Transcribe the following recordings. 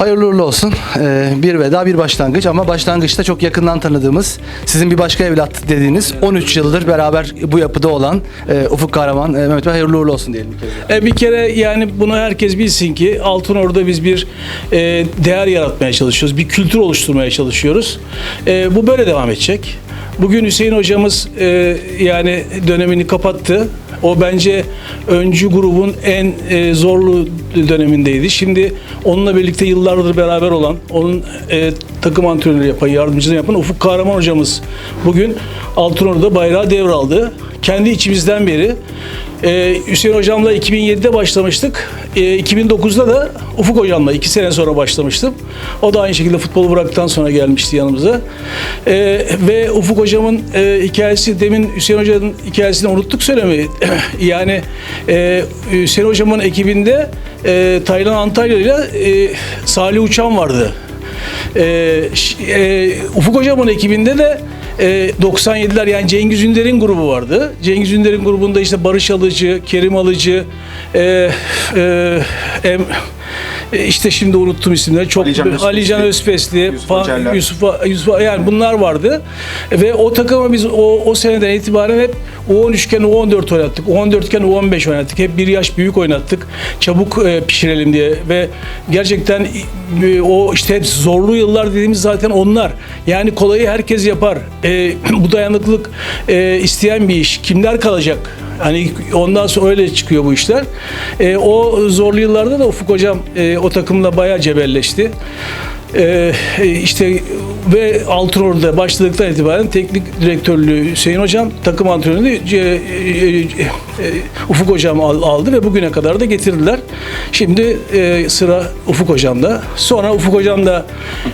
Hayırlı uğurlu olsun. Ee, bir veda bir başlangıç ama başlangıçta çok yakından tanıdığımız, sizin bir başka evlat dediğiniz 13 yıldır beraber bu yapıda olan e, Ufuk Kahraman, e, Mehmet Bey hayırlı uğurlu olsun diyelim. bir daha. E, bir kere yani bunu herkes bilsin ki Altınordu'da biz bir e, değer yaratmaya çalışıyoruz. Bir kültür oluşturmaya çalışıyoruz. E, bu böyle devam edecek. Bugün Hüseyin hocamız e, yani dönemini kapattı. O bence öncü grubun en e, zorlu dönemindeydi. Şimdi onunla birlikte yıllardır beraber olan, onun e, takım antrenörü yapan, yardımcılığı yapan Ufuk Kahraman hocamız bugün Altınordu'da bayrağı devraldı. Kendi içimizden beri ee, Hüseyin Hocam'la 2007'de başlamıştık. Ee, 2009'da da Ufuk Hocam'la iki sene sonra başlamıştım. O da aynı şekilde futbolu bıraktıktan sonra gelmişti yanımıza. Ee, ve Ufuk Hocam'ın e, hikayesi, demin Hüseyin Hoca'nın hikayesini unuttuk söylemeyi. yani e, Hüseyin Hocam'ın ekibinde e, Taylan Antalya ile e, Salih Uçan vardı. E, e, Ufuk Hocam'ın ekibinde de e, 97'ler yani Cengiz Ünder'in grubu vardı. Cengiz Ünder'in grubunda işte Barış Alıcı, Kerim Alıcı, e, e, em, e, işte şimdi unuttum isimleri. Çok Ali Can Özfesli, Ali Can Özfesli, Yusuf Acarlar. Yusuf, Yusuf yani bunlar vardı. Ve o takımı biz o, o seneden itibaren hep U13 iken U14 oynattık. U14 iken U15 oynattık. Hep bir yaş büyük oynattık. Çabuk e, pişirelim diye ve gerçekten e, o işte hep zorlu yıllar dediğimiz zaten onlar. Yani kolayı herkes yapar. E, bu dayanıklılık e, isteyen bir iş. Kimler kalacak? Hani ondan sonra öyle çıkıyor bu işler. E, o zorlu yıllarda da Ufuk Hocam e, o takımla bayağı cebelleşti. Ee, işte ve Altınordu'da başladıktan itibaren teknik direktörlüğü Hüseyin Hocam, takım antrenörü e, e, e, Ufuk Hocam al- aldı ve bugüne kadar da getirdiler. Şimdi e, sıra Ufuk Hocam'da. Sonra Ufuk Hocam da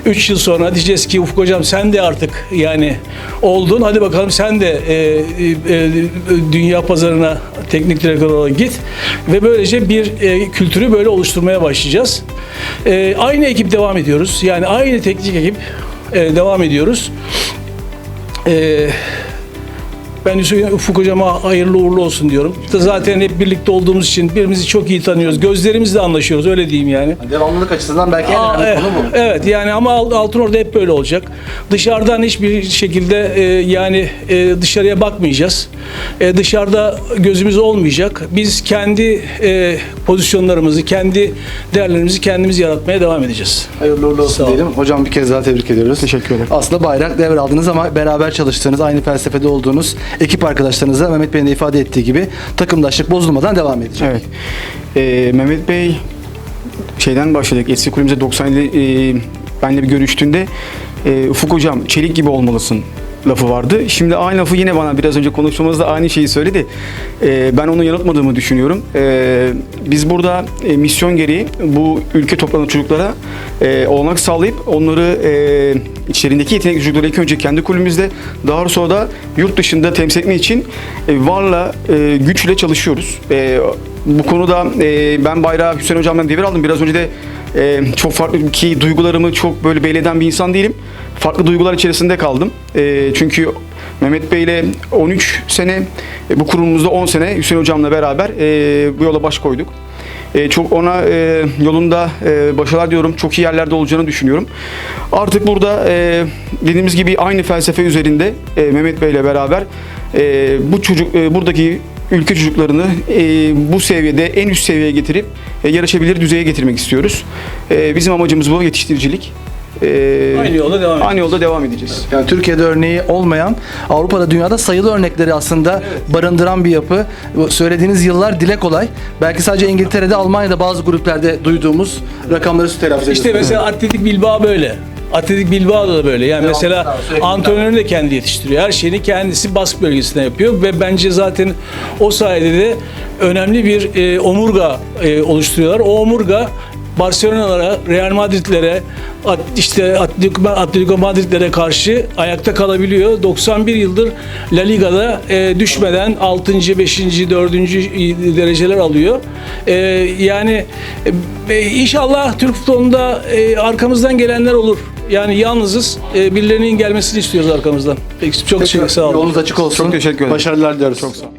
3 yıl sonra diyeceğiz ki Ufuk Hocam sen de artık yani oldun. Hadi bakalım sen de e, e, e, dünya pazarına teknik direktör olarak git ve böylece bir e, kültürü böyle oluşturmaya başlayacağız. E, aynı ekip devam ediyoruz. Yani aynı teknik ekip e, devam ediyoruz. E, ben Ufuk Hocam'a hayırlı uğurlu olsun diyorum. Zaten hep birlikte olduğumuz için birbirimizi çok iyi tanıyoruz. Gözlerimizle anlaşıyoruz öyle diyeyim yani. Devamlılık açısından belki en Aa, önemli evet, konu bu. evet yani ama Alt- Altınordu hep böyle olacak. Dışarıdan hiçbir şekilde e, yani e, dışarıya bakmayacağız. E, dışarıda gözümüz olmayacak. Biz kendi e, pozisyonlarımızı, kendi değerlerimizi kendimiz yaratmaya devam edeceğiz. Hayırlı uğurlu olsun ol. diyelim. Hocam bir kez daha tebrik ediyoruz. Teşekkür ederim. Aslında bayrak devraldınız ama beraber çalıştığınız, aynı felsefede olduğunuz ekip arkadaşlarınızla Mehmet Bey'in de ifade ettiği gibi takımdaşlık bozulmadan devam edecek. Evet. Ee, Mehmet Bey şeyden başladık. Eski kulübümüzde 90'lı e, benle bir görüştüğünde e, Ufuk hocam çelik gibi olmalısın lafı vardı. Şimdi aynı lafı yine bana biraz önce konuşmamızda aynı şeyi söyledi. E, ben onu yanıltmadığımı düşünüyorum. E, biz burada e, misyon gereği bu ülke toplanan çocuklara e, olanak sağlayıp onları e, içlerindeki yetenekli çocukları ilk önce kendi kulübümüzde daha sonra da yurt dışında temsil etmek için e, varla e, güçle çalışıyoruz. Bu konuda ben bayrağı Hüseyin Hocam'dan devir aldım. Biraz önce de çok farklı ki duygularımı çok böyle belli eden bir insan değilim. Farklı duygular içerisinde kaldım. E, çünkü Mehmet Bey ile 13 sene, e, bu kurumumuzda 10 sene Hüseyin Hocam'la beraber e, bu yola baş koyduk. E, çok ona yolunda başarılar diyorum. Çok iyi yerlerde olacağını düşünüyorum. Artık burada dediğimiz gibi aynı felsefe üzerinde Mehmet Bey ile beraber bu çocuk buradaki ülke çocuklarını bu seviyede en üst seviyeye getirip e, yarışabilir düzeye getirmek istiyoruz. Bizim amacımız bu yetiştiricilik. E, Aynı yolda devam Aynı yolda devam edeceğiz. Yani Türkiye'de örneği olmayan, Avrupa'da, dünyada sayılı örnekleri aslında barındıran bir yapı. Bu Söylediğiniz yıllar dile kolay. Belki sadece İngiltere'de, Almanya'da bazı gruplarda duyduğumuz rakamları siz telaffuz İşte ediyorsunuz. mesela Atletik Bilbao böyle. Atletik Bilbao da böyle. Yani mesela sürekli antrenörünü de kendi yetiştiriyor. Her şeyini kendisi bask bölgesinde yapıyor ve bence zaten o sayede de önemli bir e, omurga e, oluşturuyorlar. O omurga Barcelona'lara, Real Madrid'lere, at- işte Atletico, Atletico Madrid'lere karşı ayakta kalabiliyor. 91 yıldır La Liga'da e, düşmeden 6. 5. 4. dereceler alıyor. E, yani e, inşallah Türk futbolunda e, arkamızdan gelenler olur. Yani yalnızız. E, birilerinin gelmesini istiyoruz arkamızdan. Peki çok teşekkür sağ olun. Yolunuz açık olsun. Çok teşekkür ederim. Başarılar diliyoruz. Çok sağ olun.